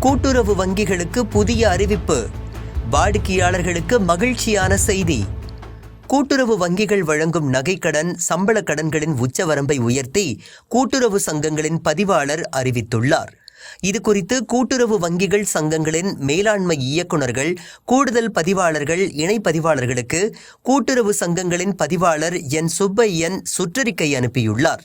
கூட்டுறவு வங்கிகளுக்கு புதிய அறிவிப்பு. வாடிக்கையாளர்களுக்கு மகிழ்ச்சியான செய்தி. கூட்டுறவு வங்கிகள் வழங்கும் நகைக்கடன் சம்பள கடன்களின் உச்சவரம்பை உயர்த்தி கூட்டுறவு சங்கங்களின் பதிவாளர் அறிவித்துள்ளார். இது குறித்து கூட்டுறவு வங்கிகள் சங்கங்களின் மேலாண்மை இயக்குநர்கள் கூடுதல் பதிவாளர்கள் இணை பதிவாளர்களுக்கு கூட்டுறவு சங்கங்களின் பதிவாளர் என். சுப்பையன் சுற்றறிக்கை அனுப்பியுள்ளார்.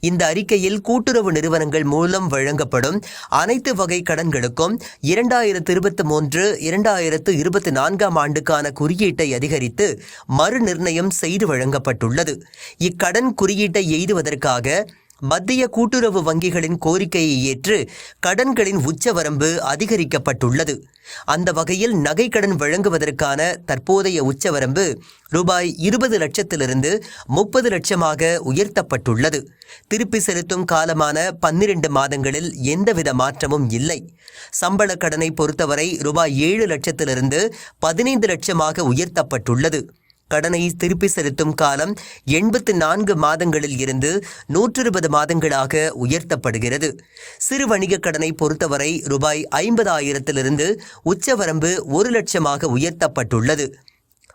இந்த அறிக்கையில் கூட்டுறவு நிறுவனங்கள் மூலம் வழங்கப்படும் அனைத்து வகை கடன்களுக்கும் இரண்டாயிரத்து இருபத்தி மூன்று இரண்டாயிரத்து இருபத்தி நான்காம் ஆண்டுக்கான குறியீட்டை அதிகரித்து மறுநிர்ணயம் செய்து வழங்கப்பட்டுள்ளது. இக்கடன் குறியீட்டை எய்துவதற்காக மத்திய கூட்டுறவு வங்கிகளின் கோரிக்கையை ஏற்று கடன்களின் உச்சவரம்பு அதிகரிக்கப்பட்டுள்ளது. அந்த வகையில் நகைக்கடன் வழங்குவதற்கான தற்போதைய உச்சவரம்பு ரூபாய் இருபது லட்சத்திலிருந்து முப்பது லட்சமாக உயர்த்தப்பட்டுள்ளது. திருப்பி செலுத்தும் காலமான பன்னிரண்டு மாதங்களில் எந்தவித மாற்றமும் இல்லை. சம்பள கடனை பொறுத்தவரை ரூபாய் ஏழு லட்சத்திலிருந்து பதினைந்து லட்சமாக உயர்த்தப்பட்டுள்ளது. கடனை திருப்பி செலுத்தும் காலம் எண்பத்து நான்கு மாதங்களில் இருந்து நூற்று இருபது மாதங்களாக உயர்த்தப்படுகிறது. சிறு வணிக கடனை பொறுத்தவரை ரூபாய் ஐம்பதாயிரத்திலிருந்து உச்சவரம்பு ஒரு லட்சமாக உயர்த்தப்பட்டுள்ளது.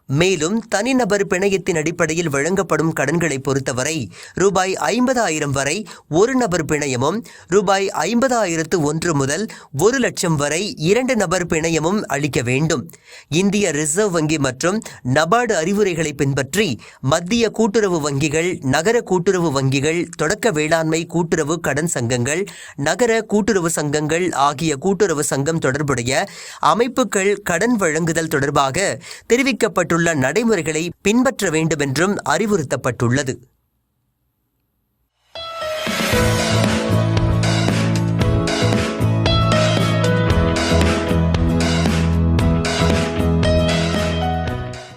மேலும் தனிநபர் பிணையத்தின் அடிப்படையில் வழங்கப்படும் கடன்களை பொறுத்தவரை ரூபாய் ஐம்பதாயிரம் வரை ஒரு நபர் பிணையமும் ரூபாய் ஐம்பதாயிரத்து ஒன்று முதல் ஒரு லட்சம் வரை இரண்டு நபர் பிணையமும் அளிக்க வேண்டும். இந்திய ரிசர்வ் வங்கி மற்றும் நபார்டு அறிவுரைகளை பின்பற்றி மத்திய கூட்டுறவு வங்கிகள் நகர கூட்டுறவு வங்கிகள் தொடக்க வேளாண்மை கூட்டுறவு கடன் சங்கங்கள் நகர கூட்டுறவு சங்கங்கள் ஆகிய கூட்டுறவு சங்கம் தொடர்புடைய அமைப்புகள் கடன் வழங்குதல் தொடர்பாக தெரிவிக்கப்பட்டுள்ள நடைமுறைகளை பின்பற்ற வேண்டும் என்றும் அறிவுறுத்தப்பட்டுள்ளது.